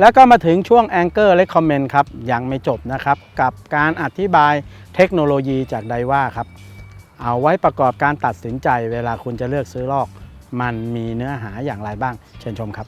แล้วก็มาถึงช่วง Anchor Recommend ครับ ยังไม่จบนะครับ กับการอธิบายเทคโนโลยีจากไดว่าครับ เอาไว้ประกอบการตัดสินใจเวลาคุณจะเลือกซื้อลอก มันมีเนื้อหาอย่างไรบ้าง เชิญชมครับ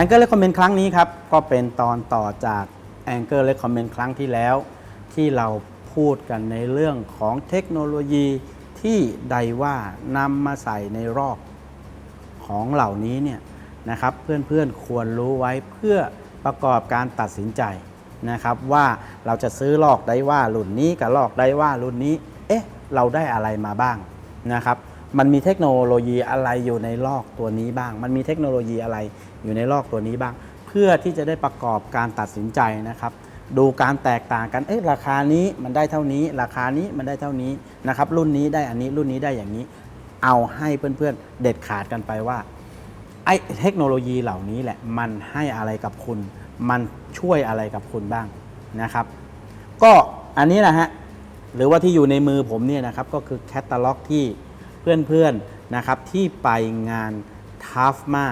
Anchor Recommend ครั้งนี้ครับ ก็เป็นตอนต่อจาก Anchor Recommend ครั้งที่แล้ว ที่เราพูดกันในเรื่องของเทคโนโลยีที่ใดว่านำมาใส่ในรอกของเหล่านี้เนี่ยนะครับเพื่อนๆควรรู้ไว้เพื่อประกอบการตัดสินใจนะครับว่าเราจะซื้อลอกไดว่ารุ่นนี้กับลอกไดว่ารุ่นนี้ เอ๊ะ เราได้อะไรมาบ้างนะครับ มันมีเทคโนโลยีอะไรอยู่ในลอกตัวนี้บ้าง มันมีเทคโนโลยีอะไร อยู่ในลอกตัวนี้บ้าง เพื่อที่จะได้ประกอบการตัดสินใจนะครับดูการแตกต่างกันเอ๊ะราคานี้มันได้เท่านี้ ราคานี้มันได้เท่านี้นะครับรุ่นนี้ได้อันนี้รุ่นนี้ได้อย่างนี้ เอาให้เพื่อนๆเด็ดขาดกันไปว่าไอ้เทคโนโลยีเหล่านี้แหละมันให้อะไรกับคุณ มันช่วยอะไรกับคุณบ้างนะครับ ก็อันนี้นะฮะหรือว่าที่อยู่ในมือผมเนี่ยนะครับก็คือแคตตาล็อกที่เพื่อนๆนะครับที่ไปงานทัฟมา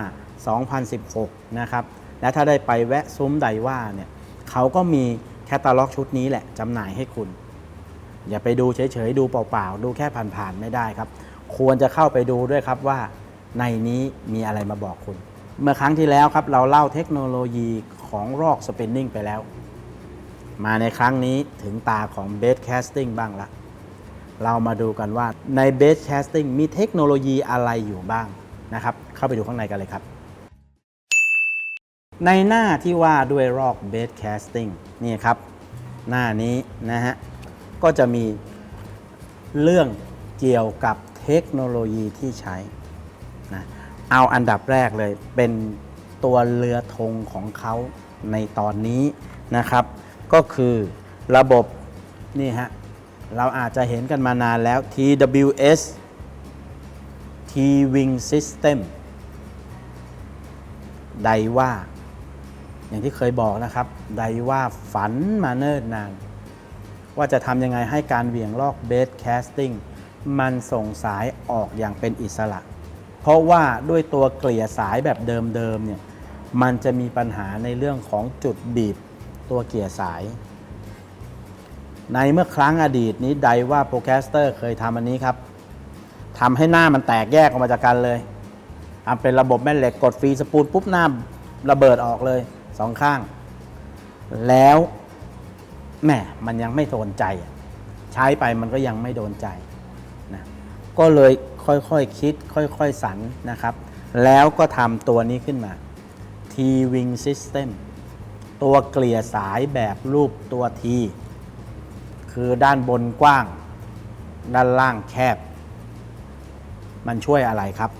2016 นะครับ และถ้าได้ไปแวะซุ้มไดว่าเนี่ยเขาก็มีแคตตาล็อกชุดนี้แหละจำหน่ายให้คุณ อย่าไปดูเฉยๆ ดูเปล่าๆ ดูแค่ผ่านๆ ไม่ได้ครับ ควรจะเข้าไปดูด้วยครับว่าในนี้มีอะไรมาบอกคุณ เมื่อครั้งที่แล้วครับ เราเล่าเทคโนโลยีของรอกสปินนิ่งไปแล้ว มาในครั้งนี้ถึงตาของเบสแคสติ้งบ้างละเรามาดูกันว่าในเบสแคสติ้งมีเทคโนโลยีอะไรอยู่บ้างนะครับ เข้าไปดูข้างในกันเลยครับ ในหน้าที่ว่าด้วยรอกเบสแคสติ้งนี่ครับ หน้านี้นะฮะ ก็จะมีเรื่องเกี่ยวกับเทคโนโลยีที่ใช้นะเอาอันดับแรกเลยเป็นตัวเรือธงของเขาในตอนนี้นะครับ ก็คือระบบนี่ฮะ เราอาจจะเห็นกันมานานแล้ว TWS T-Wing System ไดว่า อย่างที่เคยบอกนะครับ ไดว่าฝันมาเนิ่นนาน ว่าจะทำยังไงให้การเหวี่ยงลอกเบสแคสติ้งมันส่งสายออกอย่างเป็นอิสระ เพราะว่าด้วยตัวเกลี่ยสายแบบเดิมๆเนี่ยมันจะมีปัญหาในเรื่องของจุดบีบตัวเกลี่ยสาย ในเมื่อครั้งอดีตนี้ไดว่าโปรแคสเตอร์เคยทำอันนี้ครับทำให้หน้ามันแตกแยกออกมาจากกันเลยทำเป็นระบบแม่เหล็กกดฟรีสปูลปุ๊บหน้าระเบิดออกเลย สองข้าง แล้วแหมมันยังไม่โดนใจ ใช้ไปมันก็ยังไม่โดนใจนะก็เลยค่อยๆคคิด ค่อยๆสรรนะครับ แล้วก็ทำตัวนี้ขึ้นมา T-Wing System ตัวเกลี่ยสายแบบรูปตัว T คือด้านบนกว้าง ด้านล่างแคบ มันช่วยอะไรครับ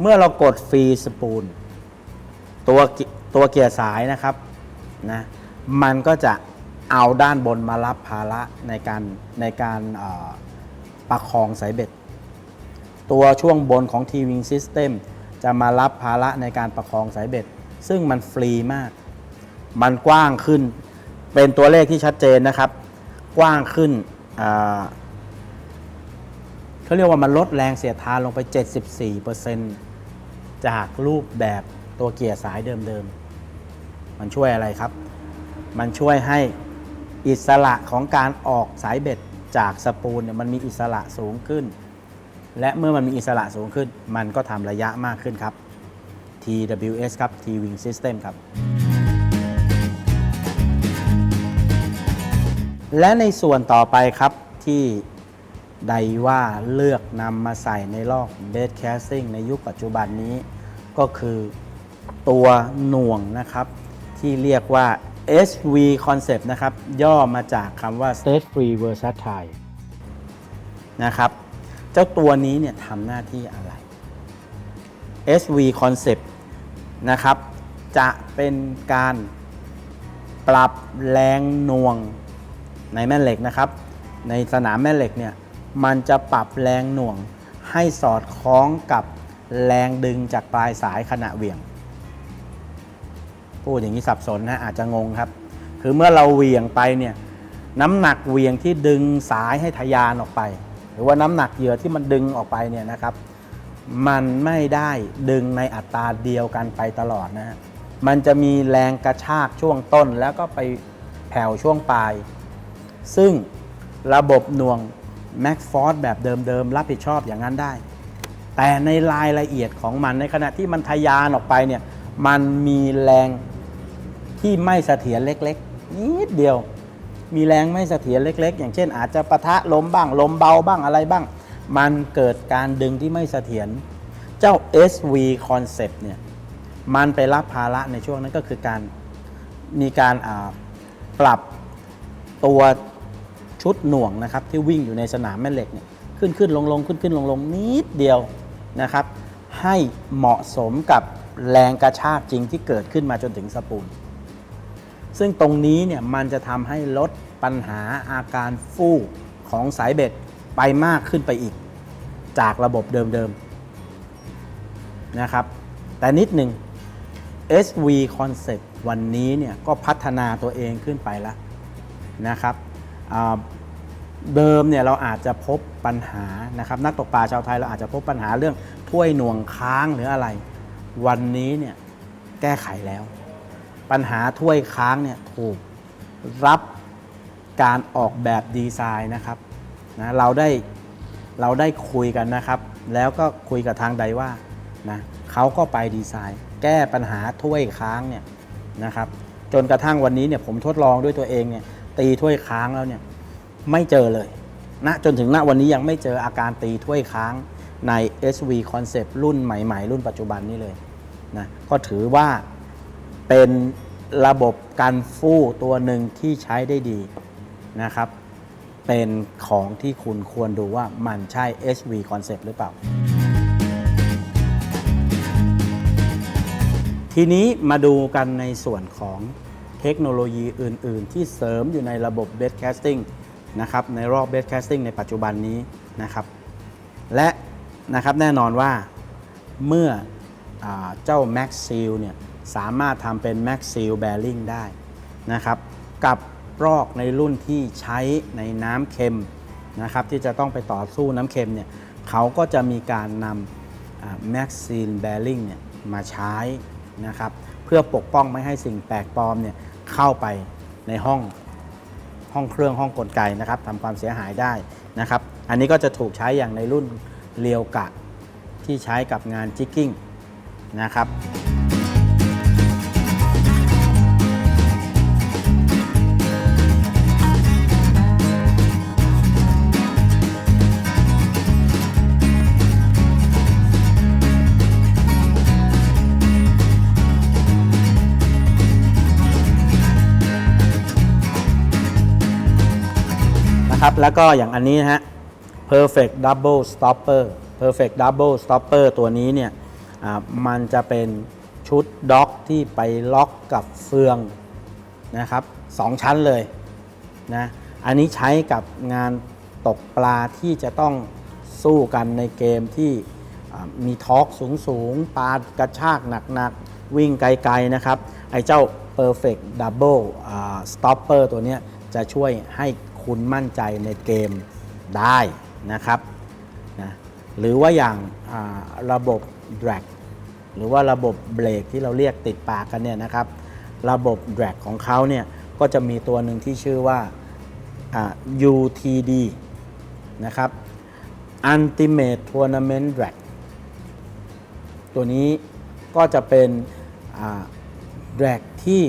เมื่อเรากดฟรีสปูล ตัว ตัวเกียร์สายนะครับนะมันก็จะเอาด้านบนมารับภาระในการในการประคองสายเบ็ด ตัวช่วงบนของ T-Wing System จะมารับภาระในการประคองสายเบ็ด ซึ่งมันฟรีมาก มันกว้างขึ้น เป็นตัวเลขที่ชัดเจนนะครับ กว้างขึ้นเขาเรียกว่ามันลดแรงเสียดทานลงไป 74%จากรูปแบบตัวเกียร์สายเดิมๆ มันช่วยอะไรครับ มันช่วยให้อิสระของการออกสายเบ็ดจากสปูลเนี่ยมันมีอิสระสูงขึ้น และเมื่อมันมีอิสระสูงขึ้น มันก็ทำระยะมากขึ้นครับ TWS ครับ T-Wing System ครับ และในส่วนต่อไปครับที่ไดว่าเลือกนำมาใส่ในลอกเบสแคสซิ่งในยุคปัจจุบันนี้ ก็คือตัวหน่วงนะครับ ที่เรียกว่า SV Concept นะครับ ย่อมาจากคำว่า State Free Versatile นะครับ เจ้าตัวนี้เนี่ยทำหน้าที่อะไร SV Concept นะครับ จะเป็นการปรับแรงหน่วงในแม่เหล็กนะครับ ในสนามแม่เหล็กเนี่ยมันจะปรับแรงหน่วงให้สอดคล้องกับแรงดึงจากปลายสายขณะเหวี่ยง พูดอย่างนี้สับสนนะอาจจะงงครับ คือเมื่อเราเหวี่ยงไปเนี่ยน้ำหนักเหวี่ยงที่ดึงสายให้ทะยานออกไป หรือว่าน้ำหนักเหยื่อที่มันดึงออกไปเนี่ยนะครับ มันไม่ได้ดึงในอัตราเดียวกันไปตลอดนะฮะมันจะมีแรงกระชากช่วงต้นแล้วก็ไปแผ่วช่วงปลาย ซึ่งระบบหน่วง m a c f o r c e แบบเดิมๆ รับผิดชอบอย่างนั้นได้ แต่ในรายละเอียดของมันในขณะที่มันทะยานออกไปเนี่ยมันมีแรง ที่ไม่เสถียรเล็กๆนิดเดียว มีแรงไม่เสถียรเล็ก ๆ อย่างเช่น อาจจะปะทะลมบ้างลมเบาบ้างอะไรบ้าง มันเกิดการดึงที่ไม่เสถียรเจ้า SV concept เนี่ยมันไปรับภาระในช่วงนั้นก็คือการมีการปรับตัวชุดหน่วงนะครับที่วิ่งอยู่ในสนามแม่เหล็กเนี่ยขึ้นขึ้นลงลงขึ้นขึ้นลงลงนิดเดียวนะครับ ให้เหมาะสมกับแรงกระชากจริงที่เกิดขึ้นมาจนถึงสปูล ซึ่งตรงนี้เนี่ยมันจะทำให้ลดปัญหาอาการฟู่ของสายเบ็ดไปมากขึ้นไปอีก จากระบบเดิมๆนะครับ แต่นิดหนึ่ง SV Concept วันนี้เนี่ยก็พัฒนาตัวเองขึ้นไปแล้วนะครับเดิมเนี่ยเราอาจจะพบปัญหานะครับนักตกปลาชาวไทยเราอาจจะพบปัญหาเรื่องถ้วยหน่วงค้างหรืออะไร วันนี้เนี่ยแก้ไขแล้ว ปัญหาถ้วยค้างเนี่ยถูกรับการออกแบบดีไซน์นะครับนะเราได้เราได้คุยกันนะครับ แล้วก็คุยกับทางใดว่านะเขาก็ไปดีไซน์ แก้ปัญหาถ้วยค้างเนี่ยนะครับจนกระทั่งวันนี้เนี่ยผมทดลองด้วยตัวเองเนี่ยตีถ้วยค้างแล้วเนี่ยไม่เจอเลยณนะจนถึงณวันนี้ยังไม่เจออาการตีถ้วยค้างใน SV Concept รุ่นใหม่ ๆ รุ่นปัจจุบันนี้เลยนะก็ถือว่า เป็นระบบการฟู่ตัวหนึ่งที่ใช้ได้ดีนะครับ เป็นของที่คุณควรดูว่ามันใช่ HV Concept หรือเปล่า ทีนี้มาดูกันในส่วนของเทคโนโลยีอื่น ๆ ที่เสริมอยู่ในระบบ Best Casting นะครับในรอบ Best Casting ในปัจจุบันนี้นะครับ และนะครับแน่นอนว่าเมื่ออเจ้า Max Seal เนี่ย สามารถทำเป็น Max Seal Bearing ได้นะครับกับรอกในรุ่นที่ใช้ในน้ำเค็มนะครับที่จะต้องไปต่อสู้น้ำเค็มเนี่ยเขาก็จะมีการนำ Max Seal Bearing เนี่ยมาใช้นะครับเพื่อปกป้องไม่ให้สิ่งแปลกปลอมเนี่ยเข้าไปในห้องห้องเครื่องห้องกลไกนะครับทำความเสียหายได้นะครับ อันนี้ก็จะถูกใช้อย่างในรุ่นเรียวกะที่ใช้กับงานจิกกิ้งนะครับ แล้วก็อย่างอันนี้นะฮะ perfect double stopper perfect double stopper ตัวนี้เนี่ยมันจะเป็นชุดด็อกที่ไปล็อกกับเฟืองนะครับสองชั้นเลยนะอันนี้ใช้กับงานตกปลาที่จะต้องสู้กันในเกมที่มีทอร์กสูงๆ ปลากระชากหนักๆ วิ่งไกลๆนะครับ ไอ้เจ้า perfect double stopper ตัวนี้จะช่วยให้ คุณมั่นใจในเกมได้นะครับนะหรือว่าอย่างาระบบ drag หรือว่าระบบเบรกที่เราเรียกติดปากกันเนี่ยนะครับ ระบบ drag ของเขาเนี่ยก็จะมีตัวหนึ่งที่ชื่อว่าอ่า UTD นะครับ Ultimate Tournament Drag ตัวนี้ก็จะเป็นแดกที่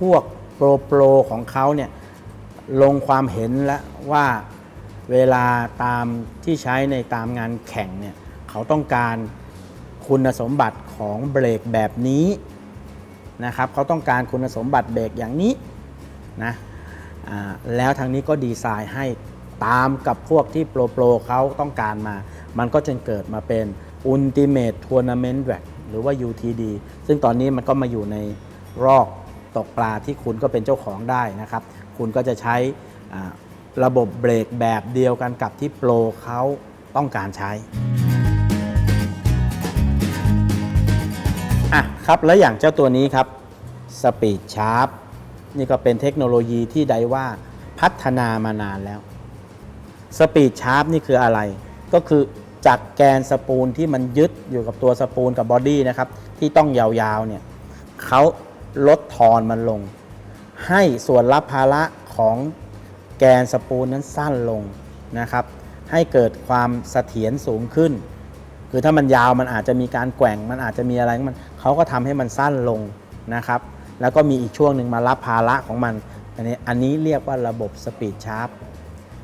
พวกโปรโปรของเขาเนี่ย ลงความเห็นแล้วว่าเวลาตามที่ใช้ในตามงานแข่งเนี่ยเขาต้องการคุณสมบัติของเบรกแบบนี้นะครับเขาต้องการคุณสมบัติเบรกอย่างนี้นะแล้วทางนี้ก็ดีไซน์ให้ตามกับพวกที่โปรโปรเขาต้องการมา มันก็จึงเกิดมาเป็น Ultimate Tournament Drag หรือว่า UTD ซึ่งตอนนี้มันก็มาอยู่ในรอกตกปลาที่คุณก็เป็นเจ้าของได้นะครับ คุณก็จะใช้ระบบเบรกแบบเดียวกันกับที่โปรเขาต้องการใช้อะครับแล้วอย่างเจ้าตัวนี้ครับ Speed Sharp นี่ก็เป็นเทคโนโลยีที่ไดว่าพัฒนามานานแล้ว Speed Sharp นี่คืออะไร ก็คือจากแกนสปูลที่มันยึดอยู่กับตัวสปูลกับบอดี้นะครับ ที่ต้องยาวๆเนี่ยเขาลดทอนมันลง ให้ส่วนรับภาระของแกนสปูลนั้นสั้นลงนะครับ ให้เกิดความเสถียรสูงขึ้น คือถ้ามันยาวมันอาจจะมีการแกว่งมันอาจจะมีอะไรมันเขาก็ทำให้มันสั้นลงนะครับ แล้วก็มีอีกช่วงหนึ่งมารับภาระของมัน อันนี้อันนี้เรียกว่าระบบสปีดชาร์ป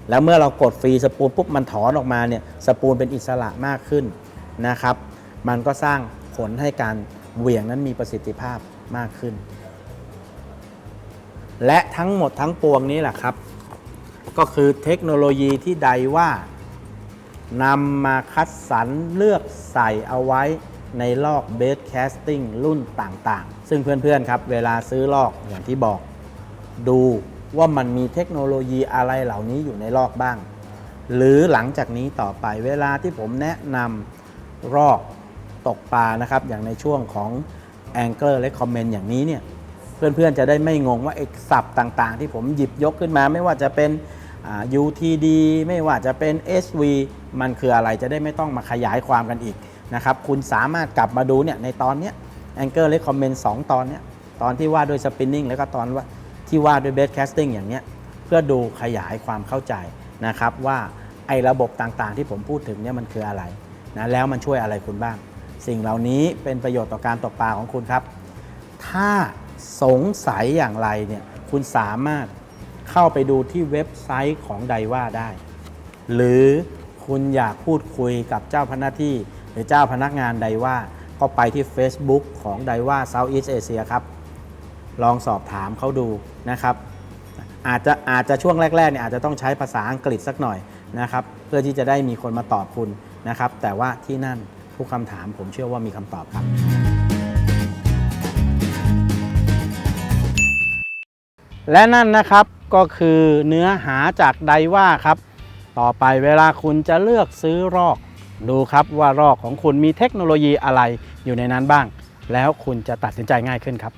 แล้วเมื่อเรากดฟรีสปูลปุ๊บมันถอนออกมาเนี่ยสปูลเป็นอิสระมากขึ้นนะครับ มันก็สร้างผลให้การเหวี่ยงนั้นมีประสิทธิภาพมากขึ้น และทั้งหมดทั้งปวงนี้แหละครับ ก็คือเทคโนโลยีที่ใดว่านำมาคัดสรรเลือกใส่เอาไว้ในลอกเบสแคสติ้งรุ่นต่างๆ ซึ่งเพื่อนๆครับ เวลาซื้อลอกอย่างที่บอก ดูว่ามันมีเทคโนโลยีอะไรเหล่านี้อยู่ในลอกบ้าง หรือหลังจากนี้ต่อไปเวลาที่ผมแนะนำรอกตกปลานะครับ อย่างในช่วงของ Angler Recommend อย่างนี้เนี่ย เพื่อนๆจะได้ไม่งงว่าไอ้ศัพท์ต่างๆ ที่ผมหยิบยกขึ้นมา ไม่ว่าจะเป็น UTD ไม่ว่าจะเป็น SV มันคืออะไรจะได้ไม่ต้องมาขยายความกันอีกนะครับคุณสามารถกลับมาดูเนี่ยในตอนเนี้ย Anchor Recommend 2 ตอนเนี้ยตอนที่ว่าด้วย Spinning แล้วก็ตอนว่าที่ว่าด้วย Base Casting อย่างเนี้ยเพื่อดูขยายความเข้าใจนะครับว่าไอ้ระบบต่างๆ ที่ผมพูดถึงเนี่ยมันคืออะไรนะแล้วมันช่วยอะไรคุณบ้าง สิ่งเหล่านี้เป็นประโยชน์ต่อการตกปลาของคุณครับ ถ้า สงสัยอย่างไรเนี่ยคุณสามารถเข้าไปดูที่เว็บไซต์ของไดว่าได้ หรือคุณอยากพูดคุยกับเจ้าพนักที่หรือเจ้าพนักงานไดว่าก็ไปที่ Facebook ของไดว่า Southeast Asia ครับ ลองสอบถามเขาดูนะครับ อาจจะอาจจะช่วงแรกๆเนี่ยอาจจะต้องใช้ภาษาอังกฤษสักหน่อยนะครับ เพื่อที่จะได้มีคนมาตอบคุณนะครับ แต่ว่าที่นั่นทุกคำถามผมเชื่อว่ามีคำตอบครับ และนั่นนะครับก็คือเนื้อหาจากไดว่าครับ ต่อไปเวลาคุณจะเลือกซื้อรอก ดูครับว่ารอกของคุณมีเทคโนโลยีอะไรอยู่ในนั้นบ้าง แล้วคุณจะตัดสินใจง่ายขึ้นครับ